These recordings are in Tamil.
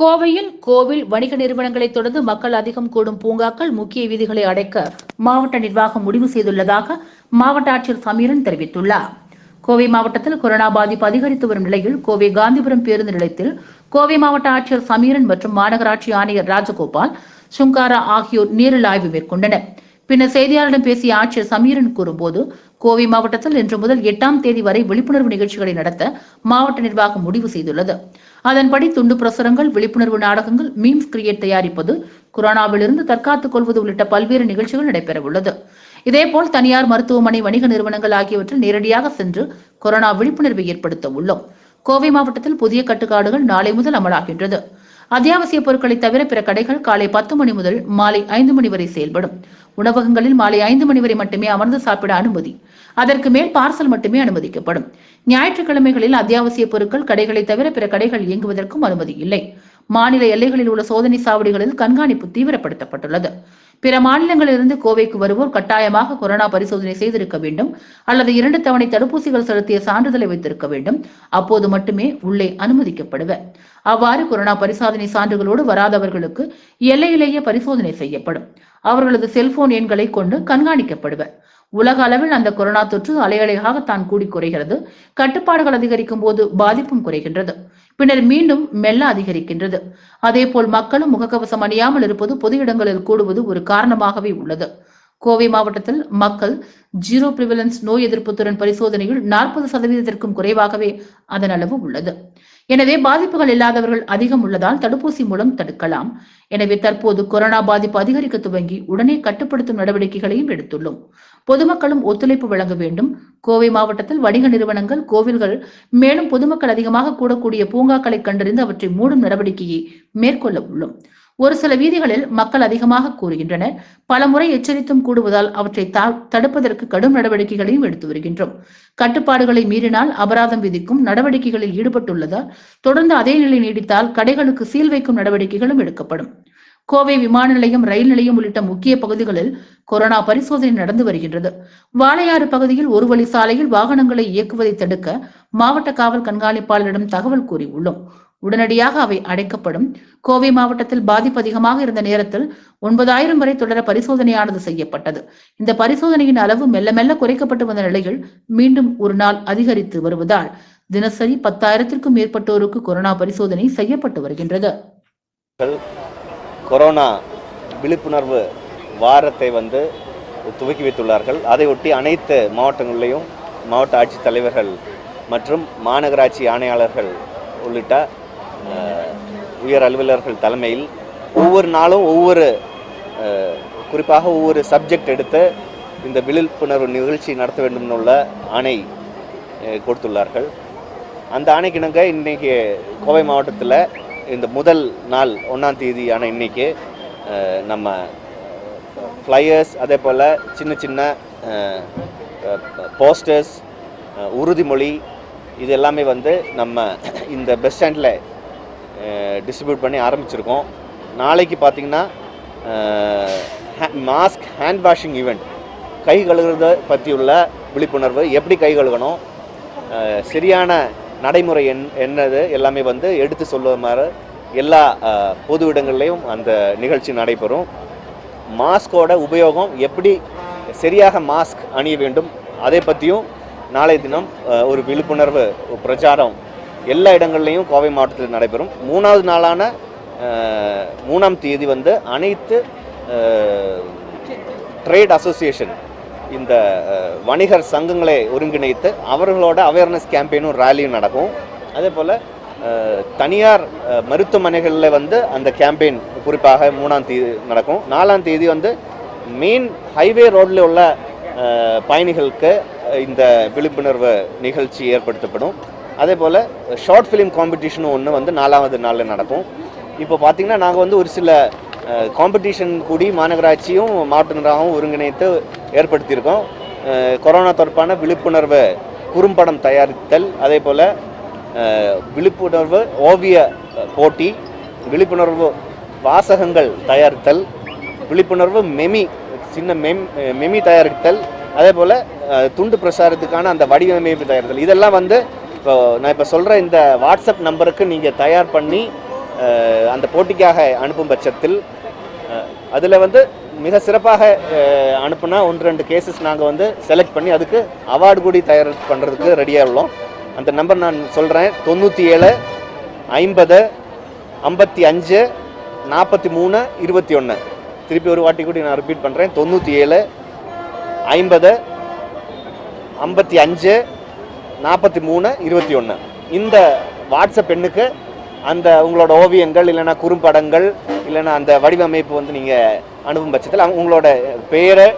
கோவையில் கோவில் வணிக நிறுவனங்களை தொடர்ந்து மக்கள் அதிகம் கூடும் பூங்காக்கள் முக்கிய வீதிகளை அடைக்க மாவட்ட நிர்வாகம் முடிவு செய்துள்ளதாக மாவட்ட ஆட்சியர் சமீரன் தெரிவித்துள்ளார். கோவை மாவட்டத்தில் கொரோனா பாதிப்பு அதிகரித்து வரும் நிலையில் கோவை காந்திபுரம் பேருந்து நிலையத்தில் கோவை மாவட்ட ஆட்சியர் சமீரன் மற்றும் மாநகராட்சி ஆணையர் ராஜகோபால் சுங்காரா ஆகியோர் நேரில் ஆய்வு மேற்கொண்டனர். பின்னர் செய்தியாளரிடம் பேசிய ஆட்சியர் சமீரன் கூறும்போது கோவை மாவட்டத்தில் இன்று முதல் எட்டாம் தேதி வரை விழிப்புணர்வு நிகழ்ச்சிகளை நடத்த மாவட்ட நிர்வாகம் முடிவு செய்துள்ளது. அதன்படி துண்டு பிரசுரங்கள் விழிப்புணர்வு நாடகங்கள் மீம்ஸ் கிரியேட் தயாரிப்பது கொரோனாவிலிருந்து தற்காத்துக் கொள்வது உள்ளிட்ட பல்வேறு நிகழ்ச்சிகள் நடைபெறவுள்ளது. இதேபோல் தனியார் மருத்துவமனை வணிக நிறுவனங்கள் ஆகியவற்றில் நேரடியாக சென்று கொரோனா விழிப்புணர்வை ஏற்படுத்த உள்ளோம். கோவை மாவட்டத்தில் புதிய கட்டுப்பாடுகள் நாளை முதல் அமலாகின்றது. அத்தியாவசிய பொருட்களை தவிர பிற கடைகள் காலை பத்து மணி முதல் மாலை ஐந்து மணி வரை செயல்படும். உணவகங்களில் மாலை ஐந்து மணி வரை மட்டுமே அமர்ந்து சாப்பிட அனுமதி. அதற்கு மேல் பார்சல் மட்டுமே அனுமதிக்கப்படும். ஞாயிற்றுக்கிழமைகளில் அத்தியாவசிய பொருட்கள் கடைகளை தவிர பிற கடைகள் இயங்குவதற்கும் அனுமதி இல்லை. மாநில எல்லைகளில் உள்ள சோதனை சாவடிகளில் கண்காணிப்பு தீவிரப்படுத்தப்பட்டுள்ளது. பிற மாநிலங்களிலிருந்து கோவைக்கு வருவோர் கட்டாயமாக கொரோனா பரிசோதனை செய்திருக்க வேண்டும் அல்லது இரண்டு தவணை தடுப்பூசிகள் செலுத்திய சான்றிதழை வைத்திருக்க வேண்டும். அப்போது மட்டுமே உள்ளே அனுமதிக்கப்படுவர். அவ்வாறு கொரோனா பரிசோதனை சான்றுகளோடு வராதவர்களுக்கு எல்லையிலேயே பரிசோதனை செய்யப்படும். அவர்களது செல்போன் எண்களை கொண்டு கண்காணிக்கப்படுவர். உலக அளவில் அந்த கொரோனா தொற்று அலையலையாக தான் கூடி குறைகிறது. கட்டுப்பாடுகள் அதிகரிக்கும் போது பாதிப்பும் குறைகின்றது. பின்னர் மீண்டும் மெல்ல அதிகரிக்கின்றது. அதேபோல் மக்களும் முகக்கவசம் அணியாமல் இருப்பது பொது இடங்களில் கூடுவது ஒரு காரணமாகவே உள்ளது. கோவை மாவட்டத்தில் மக்கள் ஜீரோ பிரிவலன்ஸ் நோய் எதிர்ப்பு திறன் பரிசோதனையில் நாற்பது சதவீதத்திற்கும் குறைவாகவே அதன் அளவு உள்ளது. எனவே பாதிப்புகள் இல்லாதவர்கள் அதிகம் உள்ளதால் தடுப்பூசி மூலம் தடுக்கலாம். எனவே தற்போது கொரோனா பாதிப்பு அதிகரிக்க துவங்கி உடனே கட்டுப்படுத்தும் நடவடிக்கைகளையும் எடுத்துள்ளோம். பொதுமக்களும் ஒத்துழைப்பு வழங்க வேண்டும். கோவை மாவட்டத்தில் வணிக நிறுவனங்கள் கோவில்கள் மேலும் பொதுமக்கள் அதிகமாக கூடக்கூடிய பூங்காக்களை கண்டறிந்து அவற்றை மூடும் நடவடிக்கையை மேற்கொள்ள உள்ளோம். ஒரு சில வீதிகளில் மக்கள் அதிகமாக கூறுகின்றனர். பல முறை எச்சரித்தும் கூடுவதால் அவற்றை தடுப்பதற்கு கடும் நடவடிக்கைகளையும் எடுத்து வருகின்றோம். கட்டுப்பாடுகளை மீறினால் அபராதம் விதிக்கும் நடவடிக்கைகளில் ஈடுபட்டுள்ளதால் தொடர்ந்து அதே நிலை நீடித்தால் கடைகளுக்கு சீல் வைக்கும் நடவடிக்கைகளும் எடுக்கப்படும். கோவை விமான நிலையம் ரயில் நிலையம் உள்ளிட்ட முக்கிய பகுதிகளில் கொரோனா பரிசோதனை நடந்து வருகின்றது. வாளையாறு பகுதியில் ஒரு வழி சாலையில் வாகனங்களை இயக்குவதை தடுக்க மாவட்ட காவல் கண்காணிப்பாளரிடம் தகவல் கூறியுள்ளோம். உடனடியாக அவை அடைக்கப்படும். கோவை மாவட்டத்தில் பாதிப்பு அதிகமாக இருந்த நேரத்தில் ஒன்பதாயிரம் வரை தொடர பரிசோதனையானது செய்யப்பட்டது. இந்த பரிசோதனையின் அளவு மெல்ல மெல்ல குறைக்கப்பட்டு வந்த நிலையில் மீண்டும் ஒரு நாள் அதிகரித்து வருவதால் தினசரி பத்தாயிரத்திற்கும் மேற்பட்டோருக்கு கொரோனா பரிசோதனை செய்யப்பட்டு வருகின்றது. கொரோனா விழிப்புணர்வு வாரத்தை வந்து துவக்கி வைத்துள்ளார்கள். அதையொட்டி அனைத்து மாவட்டங்களிலையும் மாவட்ட ஆட்சித் தலைவர்கள் மற்றும் மாநகராட்சி ஆணையாளர்கள் உள்ளிட்ட உயர் அலுவலர்கள் தலைமையில் ஒவ்வொரு நாளும் ஒவ்வொரு குறிப்பாக ஒவ்வொரு சப்ஜெக்ட் எடுத்து இந்த விழிப்புணர்வு நிகழ்ச்சி நடத்த வேண்டும் உள்ள ஆணை கொடுத்துள்ளார்கள். அந்த ஆணைக்கிணங்க இன்னைக்கு கோவை மாவட்டத்தில் இந்த முதல் நாள் ஒன்றாம் தேதியான இன்னைக்கு நம்ம ஃப்ளையர்ஸ் அதே போல் சின்ன சின்ன போஸ்டர்ஸ் உறுதிமொழி இது எல்லாமே வந்து நம்ம இந்த பஸ் ஸ்டாண்டில் டிஸ்ட்ரிபியூட் பண்ணி ஆரம்பிச்சிருக்கோம். நாளைக்கு பார்த்தீங்கன்னா மாஸ்க் ஹேண்ட் வாஷிங் ஈவெண்ட் கை கழுகிறத பற்றியுள்ள விழிப்புணர்வு. எப்படி கை கழுகணும் சரியான நடைமுறை என் என்னது? எல்லாமே வந்து எடுத்து சொல்லுமாறு எல்லா பொது இடங்கள்லையும் அந்த நிகழ்ச்சி நடைபெறும். மாஸ்கோட உபயோகம் எப்படி சரியாக மாஸ்க் அணிய வேண்டும்? அதை பற்றியும் நாளை தினம் ஒரு விழிப்புணர்வு பிரச்சாரம் எல்லா இடங்கள்லையும் கோவை மாவட்டத்தில் நடைபெறும். மூணாவது நாளான மூணாம் தேதி வந்து அனைத்து ட்ரேட் அசோசியேஷன் இந்த வணிகர் சங்கங்களை ஒருங்கிணைத்து அவர்களோட அவேர்னஸ் கேம்பெயினும் ரேலியும் நடக்கும். அதே போல் தனியார் மருத்துவமனைகளில் வந்து அந்த கேம்பெயின் குறிப்பாக மூணாம் தேதி நடக்கும். நாலாம் தேதி வந்து மெயின் ஹைவே ரோட்டில் உள்ள பயணிகளுக்கு இந்த விழிப்புணர்வு நிகழ்ச்சி ஏற்படுத்தப்படும். அதே போல் ஷார்ட் ஃபிலிம் காம்படிஷனும் ஒன்று வந்து நாலாவது நாளில் நடக்கும். இப்போ பார்த்திங்கன்னா நாங்கள் வந்து ஒரு சில காம்படிஷன் கூடி மாநகராட்சியும் மாவட்ட நிர்வாகமும் ஒருங்கிணைத்து ஏற்படுத்தியிருக்கோம். கொரோனா தொடர்பான விழிப்புணர்வு குறும்படம் தயாரித்தல் அதே போல் விழிப்புணர்வு ஓவிய போட்டி விழிப்புணர்வு வாசகங்கள் தயாரித்தல் விழிப்புணர்வு மெமி சின்ன மெம் மெமி தயாரித்தல் அதே போல் துண்டு பிரசாரத்துக்கான அந்த வடிவமைப்பு தயாரித்தல். இதெல்லாம் வந்து இப்போ நான் இப்போ சொல்கிற இந்த வாட்ஸ்அப் நம்பருக்கு நீங்கள் தயார் பண்ணி அந்த போட்டிக்காக அனுப்பும் பட்சத்தில் அதில் வந்து மிக சிறப்பாக அனுப்புனா ஒன்று ரெண்டு கேசஸ் நாங்கள் வந்து செலக்ட் பண்ணி அதுக்கு அவார்டு கூடி தயார் பண்ணுறதுக்கு ரெடியாக உள்ளோம். அந்த நம்பர் நான் சொல்கிறேன் தொண்ணூற்றி ஏழு ஐம்பது ஐம்பத்தி அஞ்சு நாற்பத்தி மூணு இருபத்தி ஒன்று. திருப்பி ஒரு வாட்டி கூட நான் ரிப்பீட் பண்ணுறேன் தொண்ணூற்றி ஏழு ஐம்பது ஐம்பத்தி அஞ்சு நாற்பத்தி மூணு இருபத்தி ஒன்று இந்த வாட்ஸ்அப் எண்ணுக்கு அந்த உங்களோட ஓவியங்கள் இல்லைன்னா குறும்படங்கள் இல்லைன்னா அந்த வடிவமைப்பு வந்து நீங்கள் அனுப்பும் பட்சத்தில் அவங்க உங்களோட பேரை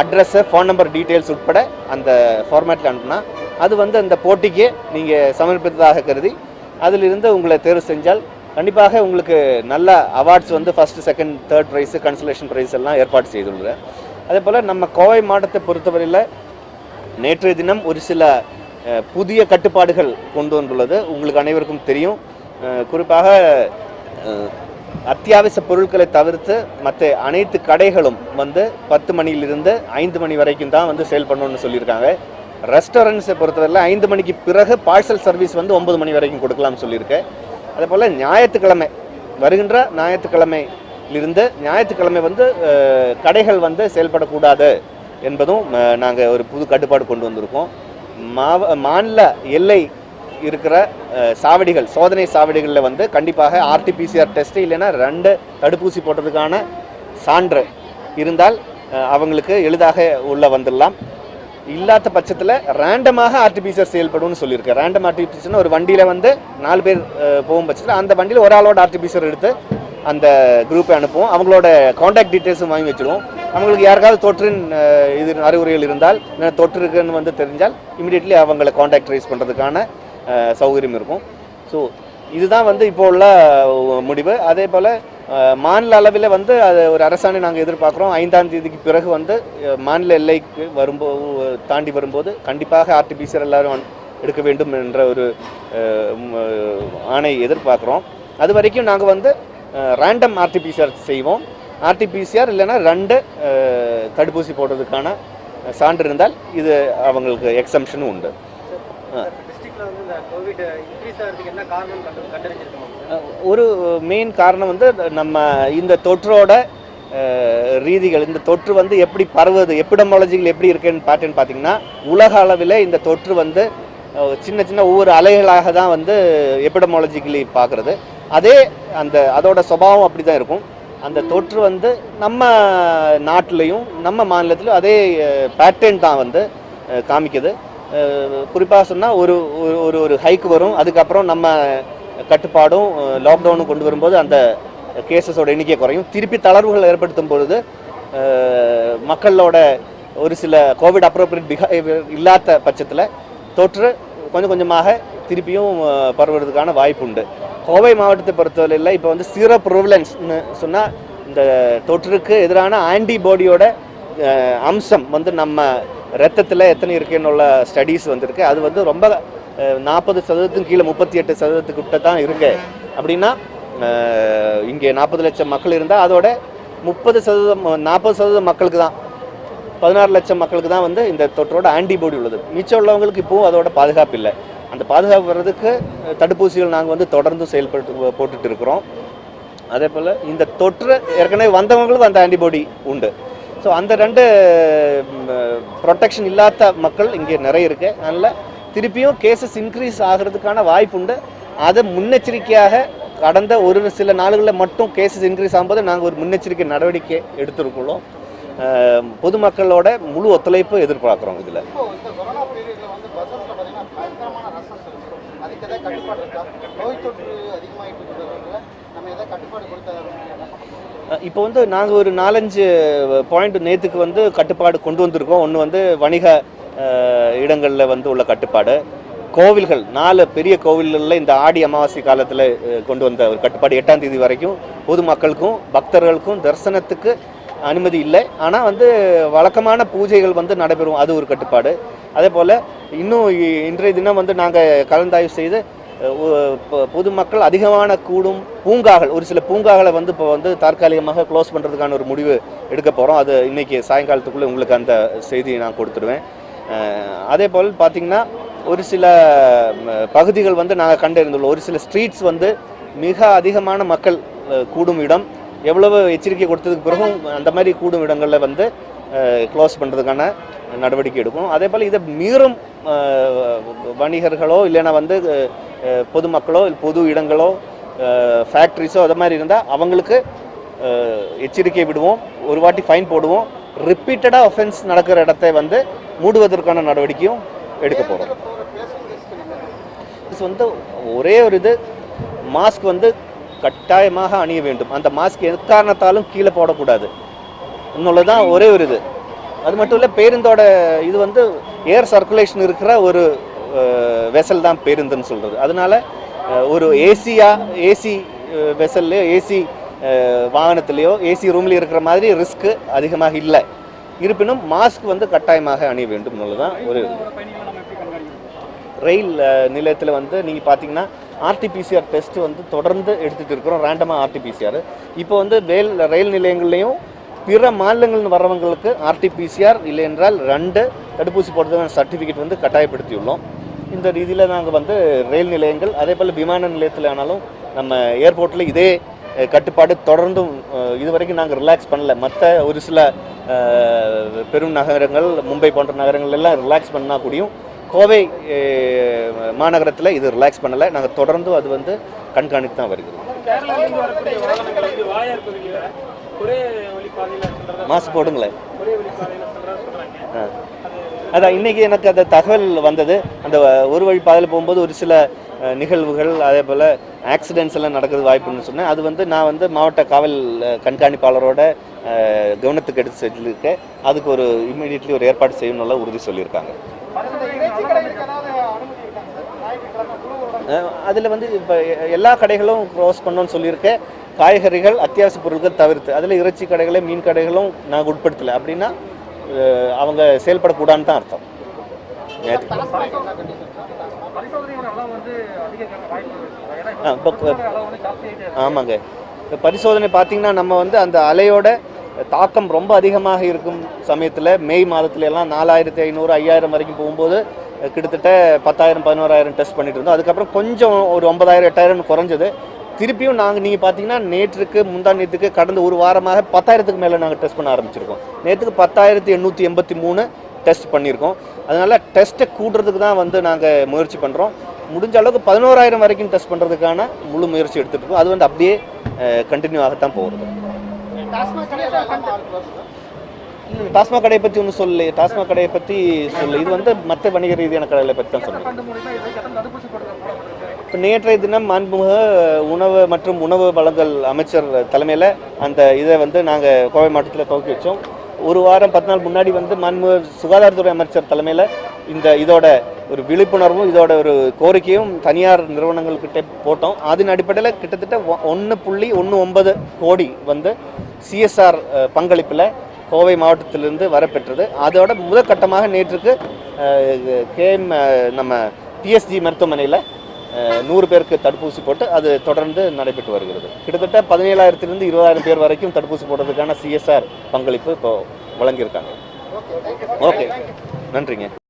அட்ரஸ்ஸு ஃபோன் நம்பர் டீட்டெயில்ஸ் உட்பட அந்த ஃபார்மேட்டில் அனுப்புனா அது வந்து அந்த போட்டிக்கு நீங்கள் சமர்ப்பித்ததாக கருதி அதிலிருந்து உங்களை தேர்வு செஞ்சால் கண்டிப்பாக உங்களுக்கு நல்ல அவார்ட்ஸ் வந்து first second third prize consolation prize எல்லாம் ஏற்பாடு செய்துள்ளேன் அதே போல் நம்ம கோவை மாவட்டத்தை பொறுத்தவரையில் நேற்றைய தினம் ஒரு சில புதிய கட்டுப்பாடுகள் கொண்டு வந்துள்ளது. உங்களுக்கு அனைவருக்கும் தெரியும். குறிப்பாக அத்தியாவசிய பொருட்களை தவிர்த்து மற்ற அனைத்து கடைகளும் வந்து பத்து மணியிலிருந்து ஐந்து மணி வரைக்கும் தான் வந்து சேல் பண்ணணும்னு சொல்லியிருக்காங்க. ரெஸ்டாரண்ட்ஸை பொறுத்தவரையில் ஐந்து மணிக்கு பிறகு பார்சல் சர்வீஸ் வந்து ஒன்பது மணி வரைக்கும் கொடுக்கலாம்னு சொல்லியிருக்கேன் அதே போல் ஞாயிற்றுக்கிழமை வருகின்ற ஞாயிற்றுக்கிழமையிலிருந்து ஞாயிற்றுக்கிழமை வந்து கடைகள் வந்து செயல்படக்கூடாது. என்பதும் நாங்கள் ஒரு புது கட்டுப்பாடு கொண்டு வந்திருக்கோம். மாவ மாநில எல்லை இருக்கிற சாவடிகள் சோதனை சாவடிகளில் வந்து கண்டிப்பாக ஆர்டிபிசிஆர் டெஸ்ட் இல்லைன்னா ரெண்டு தடுப்பூசி போட்டதுக்கான சான்று இருந்தால் அவங்களுக்கு எளிதாக உள்ள வந்துடலாம். இல்லாத பட்சத்தில் ரேண்டமாக ஆர்டிபிசிஆர் செயல்படும்னு சொல்லியிருக்கேன். ரேண்டம் ஆர்டிபிசிஆர்னு ஒரு வண்டியில் வந்து நாலு பேர் போகும் பட்சத்தில் அந்த வண்டியில் ஒரு ஆளோட ஆர்டிபிசிஆர் எடுத்து அந்த குரூப்பை அனுப்புவோம். அவங்களோட காண்டாக்ட் டீட்டெயில்ஸும் வாங்கி வச்சிருவோம். நம்மளுக்கு யாருக்காவது தொற்றின் இது அறிகுறிகள் இருந்தால் தொற்று இருக்குன்னு வந்து தெரிஞ்சால் இமிடியட்லி அவங்களை காண்டாக்ட் ட்ரேஸ் பண்ணுறதுக்கான சௌகரியம் இருக்கும். ஸோ இதுதான் வந்து இப்போ உள்ள முடிவு. அதே போல் மாநில அளவில் வந்து அது ஒரு அரசாணை நாங்கள் எதிர்பார்க்குறோம். ஐந்தாம் தேதிக்கு பிறகு வந்து மாநில எல்லைக்கு வரும்போது தாண்டி வரும்போது கண்டிப்பாக ஆர்டிபிசிஆர் எல்லாரும் எடுக்க வேண்டும் என்ற ஒரு ஆணை எதிர்பார்க்குறோம். அது வரைக்கும் நாங்கள் வந்து ரேண்டம் ஆர்டிபிசிஆர் செய்வோம். ஆர்டிபிசிஆர் இல்லைன்னா ரெண்டு தடுப்பூசி போடுறதுக்கான சான்று இருந்தால் இது அவங்களுக்கு எக்ஸம்ஷனும் உண்டு. என்ன காரணம் ஒரு மெயின் காரணம் வந்து நம்ம இந்த தொற்றோட ரீதிகள் இந்த தொற்று வந்து எப்படி பரவுது எப்பிடமாலஜிகள் எப்படி இருக்குன்னு பார்த்தேன்னு பார்த்தீங்கன்னா உலக அளவில் இந்த தொற்று வந்து சின்ன சின்ன ஒவ்வொரு அலைகளாக தான் வந்து எப்பிடமாலஜிக்கலி பார்க்குறது. அதே அந்த அதோட சுபாவம் அப்படி தான் இருக்கும். அந்த தொற்று வந்து நம்ம நாட்டிலையும் நம்ம மாநிலத்திலையும் அதே பேட்டர்ன் தான் வந்து காமிக்குது. குறிப்பாக சொன்னால் ஒரு ஒரு- ஒரு ஒரு வரும் அதுக்கப்புறம் நம்ம கட்டுப்பாடும் லாக்டவுனும் கொண்டு வரும்போது அந்த கேசஸோட எண்ணிக்கை குறையும். திருப்பி தளர்வுகள் ஏற்படுத்தும் பொழுது மக்களோட ஒரு சில கோவிட் அப்ரோப்ரியேட் பிஹேவியர் இல்லாத பட்சத்தில் தொற்று கொஞ்சம் கொஞ்சமாக திருப்பியும் பரவுறதுக்கான வாய்ப்பு உண்டு கோவை மாவட்டத்தை பொறுத்தவரையில் இப்போ வந்து சீரோ ப்ரூவலன்ஸ்னு சொன்னால் இந்த தொற்றுக்கு எதிரான ஆன்டிபாடியோட அம்சம் வந்து நம்ம ரத்தத்தில் எத்தனை இருக்குன்னு உள்ள ஸ்டடீஸ் வந்திருக்கு. அது வந்து ரொம்ப நாற்பது சதவீதத்துக்கு கீழே முப்பத்தி எட்டு சதவீதத்துக்கிட்ட தான் இருக்கு. அப்படின்னா இங்கே நாற்பது லட்சம் மக்கள் இருந்தால் அதோட முப்பது சதவீதம் நாற்பது சதவீதம் மக்களுக்கு தான் பதினாறு லட்சம் மக்களுக்கு தான் வந்து இந்த தொற்றோட ஆன்டிபாடி உள்ளது. மிச்சம் உள்ளவங்களுக்கு இப்போவும் அதோட பாதுகாப்பு இல்லை. அந்த பாதுகாப்பு வர்றதுக்கு தடுப்பூசிகள் நாங்கள் வந்து தொடர்ந்து செயல்பட்டு போட்டுட்டு இருக்கிறோம் அதே போல் இந்த தொற்று ஏற்கனவே வந்தவங்களுக்கும் அந்த ஆன்டிபாடி உண்டு. ஸோ அந்த ரெண்டு ப்ரொடெக்ஷன் இல்லாத மக்கள் இங்கே நிறைய இருக்கு. அதனால் திருப்பியும் கேசஸ் இன்க்ரீஸ் ஆகிறதுக்கான வாய்ப்பு உண்டு. அதை முன்னெச்சரிக்கையாக கடந்த ஒரு சில நாடுகளில் மட்டும் கேசஸ் இன்க்ரீஸ் ஆகும்போது நாங்கள் ஒரு முன்னெச்சரிக்கை நடவடிக்கை எடுத்திருக்கிறோம். பொதுமக்களோட முழு ஒத்துழைப்பு எதிர்பார்க்குறோம் இதில் இப்போ இந்த கொரோனா பீரியட்ல வந்து பஸ்ஸஸ்ல பார்த்தீங்கன்னா பயங்கரமான ரசஸ் இருக்கும் அதுக்கு ஏதாவது கட்டுப்பாடு இருக்கா நோய் தொற்று அதிகமாயிட்டு இருக்கிறவங்க நம்ம ஏதாவது கட்டுப்பாடு கொடுத்தா இப்போ வந்து நாங்கள் ஒரு நாலஞ்சு பாயிண்ட் நேற்றுக்கு வந்து கட்டுப்பாடு கொண்டு வந்திருக்கோம். ஒன்று வந்து வணிக இடங்களில் வந்து உள்ள கட்டுப்பாடு. கோவில்கள் நாலு பெரிய கோவில்களில் இந்த ஆடி அமாவாசை காலத்தில் கொண்டு வந்த ஒரு கட்டுப்பாடு எட்டாம் தேதி வரைக்கும் பொதுமக்களுக்கும் பக்தர்களுக்கும் தரிசனத்துக்கு அனுமதி இல்லை. ஆனால் வந்து வழக்கமான பூஜைகள் வந்து நடைபெறும். அது ஒரு கட்டுப்பாடு. அதே போல் இன்னும் இன்றைய தினம் வந்து நாங்கள் கலந்தாய்வு செய்து பொதுமக்கள் அதிகமான கூடும் பூங்காக்கள் ஒரு சில பூங்காகளை வந்து இப்போ வந்து தற்காலிகமாக க்ளோஸ் பண்ணுறதுக்கான ஒரு முடிவு எடுக்க போகிறோம் அது இன்னைக்கு சாயங்காலத்துக்குள்ளே உங்களுக்கு அந்த செய்தியை நான் கொடுத்துருவேன். அதே போல் பார்த்திங்கன்னா ஒரு சில பகுதிகள் வந்து நாங்கள் கண்டறிந்துள்ளோம். ஒரு சில ஸ்ட்ரீட்ஸ் வந்து மிக அதிகமான மக்கள் கூடும் இடம். எவ்வளவு எச்சரிக்கை கொடுத்ததுக்கு பிறகும் அந்த மாதிரி கூடும் இடங்களில் வந்து க்ளோஸ் பண்ணுறதுக்கான நடவடிக்கை எடுக்கும் அதே போல் இதை மீறும் வணிகர்களோ இல்லைன்னா வந்து பொதுமக்களோ இல்ல பொது இடங்களோ ஃபேக்ட்ரிஸோ அது மாதிரி இருந்தால் அவங்களுக்கு எச்சரிக்கை விடுவோம். ஒரு வாட்டி ஃபைன் போடுவோம். ரிப்பீட்டடாக ஒஃபென்ஸ் நடக்கிற இடத்தை வந்து மூடுவதற்கான நடவடிக்கையும் எடுக்க போகிறோம் இது வந்து ஒரே ஒரு இது மாஸ்க் வந்து கட்டாயமாக அணிய வேண்டும். அந்த மாஸ்க் எக்காரணத்தாலும் கீழே போடக்கூடாது. தான் ஒரே ஒரு இது. அது மட்டும் இல்லை பேருந்தோட இது வந்து ஏர் சர்க்குலேஷன் இருக்கிற ஒரு வெசல் தான் பேருந்துன்னு சொல்கிறது அதனால ஒரு ஏசியாக ஏசி வெசல்லையோ ஏசி வாகனத்திலேயோ ஏசி ரூம்லேயோ இருக்கிற மாதிரி ரிஸ்க்கு அதிகமாக இல்லை. இருப்பினும் மாஸ்க் வந்து கட்டாயமாக அணிய வேண்டும் தான் ஒரு ரயில் நிலையத்தில் வந்து நீங்கள் பார்த்தீங்கன்னா ஆர்டிபிசிஆர் டெஸ்ட் வந்து தொடர்ந்து எடுத்துகிட்டு இருக்கிறோம். ரேண்டமாக ஆர்டிபிசிஆர் இப்போ வந்து வேல் ரயில் நிலையங்கள்லேயும் பிற மாநிலங்கள்னு வர்றவங்களுக்கு ஆர்டிபிசிஆர் இல்லை என்றால் ரெண்டு தடுப்பூசி போடுறதுக்கான சர்டிஃபிகேட் வந்து கட்டாயப்படுத்தியுள்ளோம். இந்த ரீதியில் நாங்கள் வந்து ரயில் நிலையங்கள் அதே போல் விமான நிலையத்தில் ஆனாலும் நம்ம ஏர்போர்ட்டில் இதே கட்டுப்பாடு தொடர்ந்தும் இது இதுவரைக்கும் நாங்கள் ரிலாக்ஸ் பண்ணல. மற்ற ஒரு சில பெரும் நகரங்கள் மும்பை போன்ற நகரங்கள் எல்லாம் ரிலாக்ஸ் பண்ணால் கூடியும் கோவை மாநகரத்தில் இது ரிலாக்ஸ் பண்ணலை. நாங்கள் தொடர்ந்து அது வந்து கண்காணித்து தான் வருகிறோம். மாஸ்க் போடுங்களேன். அதான் இன்னைக்கு எனக்கு அந்த தகவல் வந்தது. அந்த ஒரு வழி பாதையில் போகும்போது ஒரு சில நிகழ்வுகள் அதே போல் ஆக்சிடென்ட்ஸ் எல்லாம் நடக்கிறது வாய்ப்புன்னு சொன்னேன். அது வந்து நான் வந்து மாவட்ட காவல் கண்காணிப்பாளரோட கவனத்துக்கு எடுத்து சொல்லியிருக்கேன். அதுக்கு ஒரு இம்மிடியட்லி ஒரு ஏற்பாடு செய்யணும்ல உறுதி சொல்லியிருக்காங்க இறைச்சி கடைகளுக்கு ஏதாவது அனுமதி இருக்காங்க சார் ஞாயிற்றுக்கிழமை குழு அதில் வந்து இப்போ எல்லா கடைகளும் க்ளோஸ் பண்ணோன்னு சொல்லியிருக்கேன் காய்கறிகள் அத்தியாவசிய பொருட்கள் தவிர்த்து. அதில் இறைச்சி கடைகளை மீன் கடைகளும் நாங்கள் உட்படுத்தலை. அப்படின்னா அவங்க செயல்படக்கூடாதுன்னு தான் அர்த்தம். ஆ, இப்போ ஆமாங்க. பரிசோதனை பார்த்தீங்கன்னா நம்ம வந்து அந்த அலையோட தாக்கம் ரொம்ப அதிகமாக இருக்கும் சமயத்தில். மே மாதத்துல எல்லாம் நாலாயிரத்தி ஐநூறு ஐயாயிரம் வரைக்கும் போகும்போது கிட்டத்தட்ட பத்தாயிரம் பதினோராயிரம் டெஸ்ட் பண்ணிட்டு இருந்தோம். அதுக்கப்புறம் கொஞ்சம் ஒரு ஒன்பதாயிரம் எட்டாயிரம் குறைஞ்சது. திருப்பியும் நாங்கள் நீங்கள் பார்த்தீங்கன்னா நேற்றுக்கு முந்தா நேற்றுக்கு கடந்த ஒரு வாரமாக பத்தாயிரத்துக்கு மேலே நாங்கள் டெஸ்ட் பண்ண ஆரம்பிச்சிருக்கோம். நேற்றுக்கு பத்தாயிரத்தி எண்ணூற்றி எண்பத்தி மூணு டெஸ்ட் பண்ணியிருக்கோம். அதனால் டெஸ்ட்டை கூட்டுறதுக்கு தான் வந்து நாங்கள் முயற்சி பண்ணுறோம் முடிஞ்ச அளவுக்கு பதினோராயிரம் வரைக்கும் டெஸ்ட் பண்ணுறதுக்கான முழு முயற்சி எடுத்துகிட்டு இருக்கோம். அது வந்து அப்படியே கண்டினியூ ஆகத்தான் போகிறது டாஸ்மாக் கடையை பற்றி ஒன்றும் சொல்லு. டாஸ்மாக் கடையை பற்றி சொல்லு. இது வந்து மற்ற வணிக ரீதியான கடைகளை பற்றி தான் சொல்லுங்கள் இப்போ நேற்றைய தினம் மாண்புமிகு உணவு மற்றும் உணவு வழங்கல் அமைச்சர் தலைமையில் அந்த இதை வந்து நாங்கள் கோவை மாவட்டத்தில் துவக்கி வச்சோம். ஒரு வாரம் பத்து நாள் முன்னாடி வந்து மாண்புமிகு சுகாதாரத்துறை அமைச்சர் தலைமையில் இந்த இதோட ஒரு விழிப்புணர்வும் இதோட ஒரு கோரிக்கையும் தனியார் நிறுவனங்கள்கிட்ட போட்டோம். அதன் அடிப்படையில் கிட்டத்தட்ட ஒன்று புள்ளி ஒன்று ஒன்பது கோடி வந்து சிஎஸ்ஆர் பங்களிப்பில் கோவை மாவட்டத்திலிருந்து வரப்பெற்றது. அதோட முதற்கட்டமாக நேற்றுக்கு கேஎம் நம்ம பிஎஸ்ஜி மருத்துவமனையில் நூறு பேருக்கு தடுப்பூசி போட்டு அது தொடர்ந்து நடைபெற்று வருகிறது. கிட்டத்தட்ட பதினேழாயிரத்திலிருந்து இருபதாயிரம் பேர் வரைக்கும் தடுப்பூசி போடுறதுக்கான சிஎஸ்ஆர் பங்களிப்பு இப்போ வழங்கியிருக்காங்க. ஓகே நன்றிங்க.